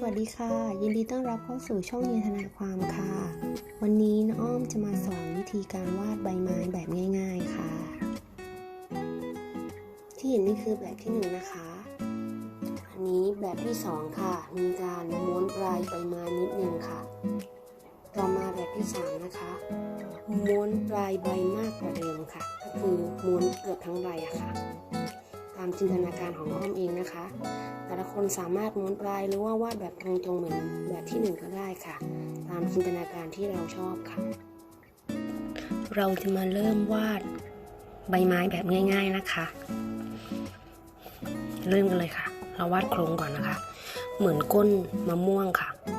สวัสดีค่ะ ยินดีต้อนรับเข้าสู่ช่องยินทนาความค่ะ วันนี้น้องอ้อมจะมาสอนวิธีการวาดใบไม้แบบง่าย ๆค่ะ ที่เห็นนี่คือแบบที่หนึ่งนะคะ อันนี้แบบที่สองค่ะ มีการม้วนปลายใบไม้นิดนึงค่ะ ต่อมาแบบที่สามนะคะม้วนปลายใบมากกว่าเดิมค่ะ ก็คือม้วนเกือบทั้งใบอะค่ะ ตามจินตนาการของอ้อมเองนะคะ แต่ละคนสามารถม้วนปลายหรือว่าวาดแบบตรงๆเหมือนแบบที่หนึ่งก็ได้ค่ะ ตามจินตนาการที่เราชอบค่ะ เราจะมาเริ่มวาดใบไม้แบบง่าย ๆนะคะ เริ่มกันเลยค่ะ เราวาดโครงก่อนนะคะ เหมือนก้นมะม่วงค่ะนะคะ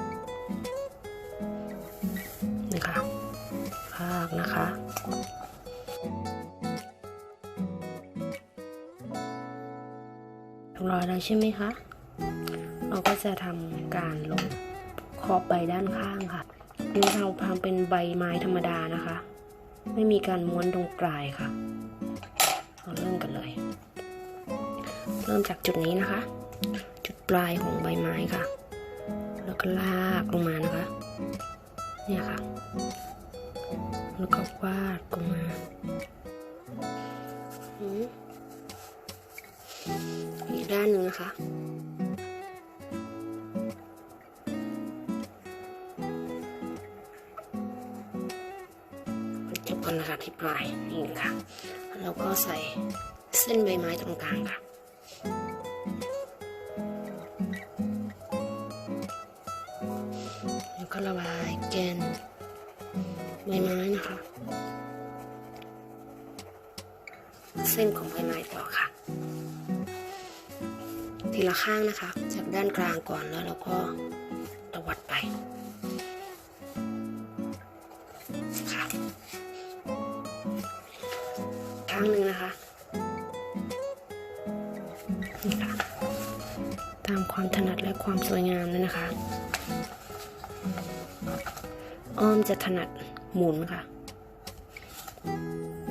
อยแล้วใช่ไหมคะ เราก็จะทำการลงขอบใบด้านข้างค่ะนี่เราทำเป็นใบไม้ธรรมดานะคะ ไม่มีการม้วนตรงปลายค่ะ เราเริ่มกันเลย เริ่มจากจุดนี้นะคะ จุดปลายของใบไม้ค่ะ แล้วก็ลากลงมานะคะ เนี่ยค่ะ แล้วก็วาดลงมา ด้านหนึ่งนะคะ จบกันนะคะที่ปลายนี่ค่ะ แล้วก็ใส่เส้นใบไม้ตรงกลางค่ะแล้วก็ระบายแกนใบไม้นะคะ เส้นของใบไม้ต่อค่ะ ทีละข้างนะคะจากด้านกลางก่อนแล้วเราก็ตวัดไปค่ะข้างหนึ่งนะคะนี่ค่ะตามความถนัดและความสวยงามเลยนะคะ อ้อมจะถนัดหมุนค่ะ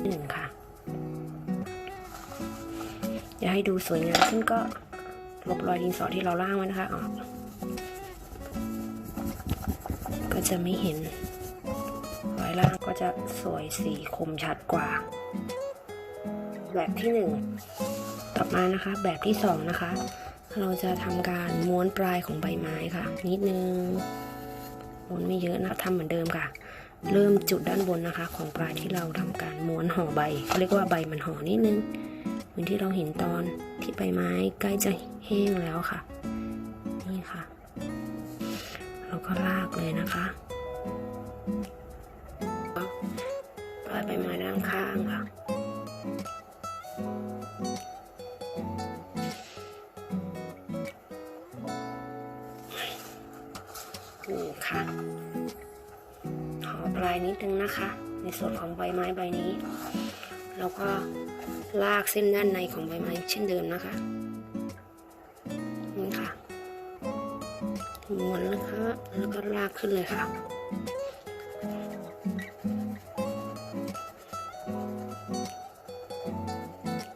หนึ่งค่ะ อยากให้ดูสวยงามขึ้นก็ ลบรอยดินสอที่เราล่างไว้นะคะออก ก็จะไม่เห็น รอยล่างก็จะสวยสีคมชัดกว่า แบบที่หนึ่งต่อมานะคะ แบบที่สองนะคะ เราจะทำการม้วนปลายของใบไม้ค่ะ นิดนึงม้วนไม่เยอะนะทำเหมือนเดิมค่ะเริ่มจุดด้านบนนะคะ ของปลายที่เราทำการม้วนห่อใบเขาเรียกว่าใบมันห่อนิดนึง มือนที่เราเห็นตอนที่ใบไม้ใกล้จะแห้งแล้วค่ะ นี่ค่ะ เราก็ลากเลยนะคะปลายใบไม้ด้านข้างค่ะนี่ค่ะห่อปลายนิดนึงนะคะ ในส่วนของใบไม้ใบนี้ แล้วก็ ลากเส้นด้านในของใบไม้เช่นเดิมนะคะนี่ค่ะม้วนนะคะแล้วก็ลากขึ้นเลยค่ะ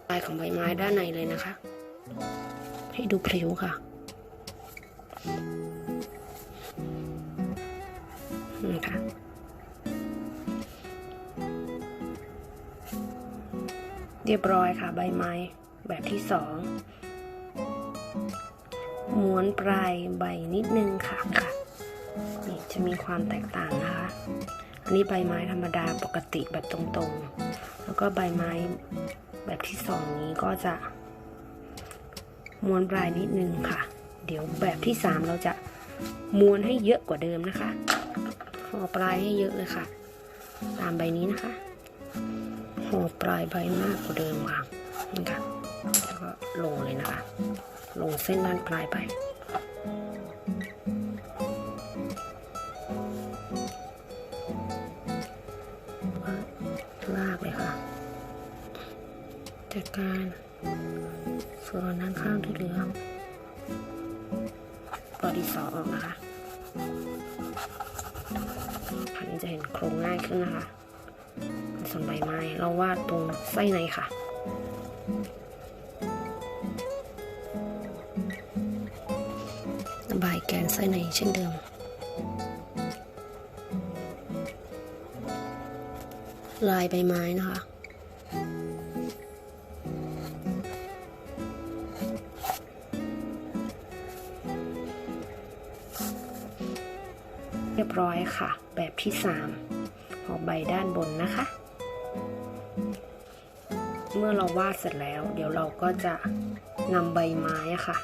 ปลายของใบไม้ด้านในเลยนะคะ ให้ดูพริ้วค่ะ รียบร้อยค่ะใบไม้แบบที่สองม้วนปลายใบนิดนึงค่ะค่ะนี่จะมีความแตกต่างนะคะ อันนี้ใบไม้ธรรมดาปกติแบบตรงๆ แล้วก็ใบไม้แบบที่สองนี้ก็จะม้วนปลายนิดนึงค่ะ เดี๋ยวแบบที่สามเราจะม้วนให้เยอะกว่าเดิมนะคะห่อปลายให้เยอะเลยค่ะ ตามใบนี้นะคะ ห่อปลายใบมากกว่าเดิมค่ะนี่ค่ะแล้วก็ลงเลยนะคะ ลงเส้นด้านปลายไปลากเลยค่ะจัดการส่วนด้านข้างที่เหลือปลอดินสอออกนะคะอันนี้จะเห็นโครงง่ายขึ้นนะคะ ส่วนใบไม้เราวาดตรงไส้ในค่ะ ระบายแกนนไส้ในเช่นเดิม ลายใบไม้นะคะเรียบร้อยค่ะ แบบที่ 3 ของใบด้านบนนะคะ เมื่อเราวาดเสร็จแล้ว เดี๋ยวเราก็จะนำใบไม้อะค่ะ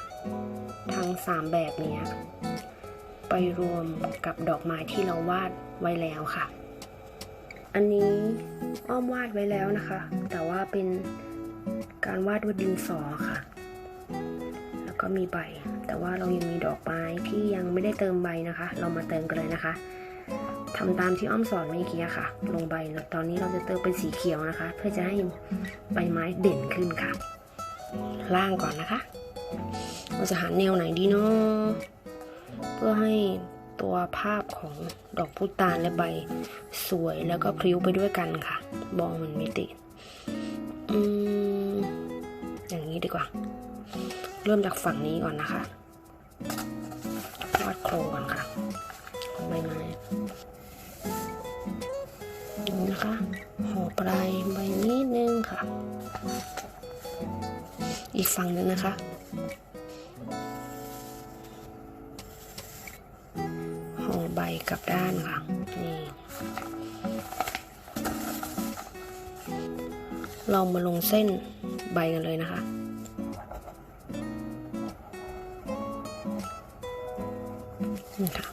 ทั้ง 3 แบบนี้ไปรวมกับดอกไม้ที่เราวาดไว้แล้วค่ะ อันนี้อ้อมวาดไว้แล้วนะคะ แต่ว่าเป็นการวาดด้วยดินสอค่ะ แล้วก็มีใบ แต่ว่าเรายังมีดอกไม้ที่ยังไม่ได้เติมใบนะคะ เรามาเติมกันเลยนะคะ ทำตามที่อ้อมสอนเมื่อกี้ค่ะ ลงใบแล้วตอนนี้เราจะเติมเป็นสีเขียวนะคะ เพื่อจะให้ใบไม้เด่นขึ้นค่ะ ล่างก่อนนะคะ เราจะหาแนวไหนดีเนาะเพื่อให้ตัวภาพของดอกพุตานและใบสวยแล้วก็พริ้วไปด้วยกันค่ะบองมันไม่ติดอืมอย่างนี้ดีกว่า เริ่มจากฝั่งนี้ก่อนนะคะวาดโครงก่อนค่ะ นะคะ ห่อปลายใบนิดนึงค่ะ อีกฝั่งหนึ่งนะคะ ห่อใบกลับด้านค่ะ นี่ เรามาลงเส้นใบกันเลยนะคะนี่ค่ะ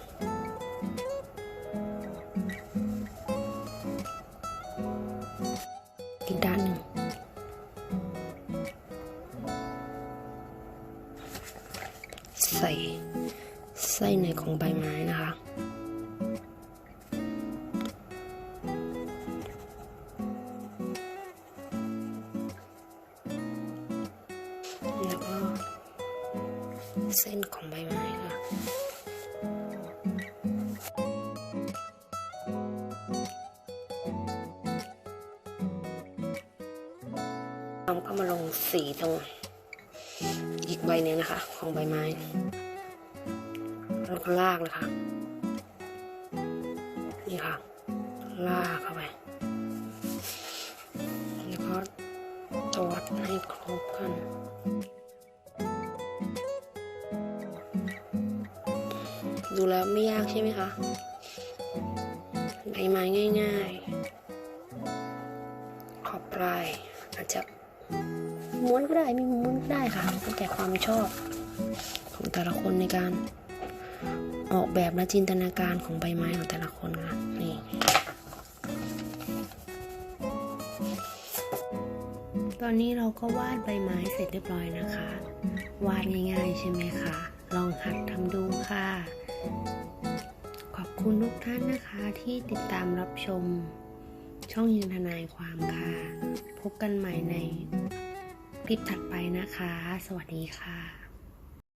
ไส้ในของใบไม้นะคะ แล้วก็เส้นของใบไม้ค่ะเราก็มาลงสีตรงอีกใบนึงนะคะ ของใบไม้ แล้วก็ลากเลยค่ะ นี่ค่ะ ลากเข้าไป แล้วก็ตวัดให้ครบกันดูแล้วไม่ยากใช่ไหมคะใบไม้ง่าย ๆ ขอบปลายอาจจะม้วนก็ได้ไมีม้วนก็ได้ค่ะแล้วแต่ความชอบของแต่ละคนในการ ออกแบบและจินตนาการของใบไม้ของแต่ละคนค่ะนี่ตอนนี้เราก็วาดใบไม้เสร็จเรียบร้อยนะคะ วาดง่ายๆใช่ไหมคะลองหัดทำดูค่ะ ขอบคุณทุกท่านนะคะที่ติดตามรับชมช่องยินทนายความค่ะ พบกันใหม่ในคลิปถัดไปนะคะ สวัสดีค่ะ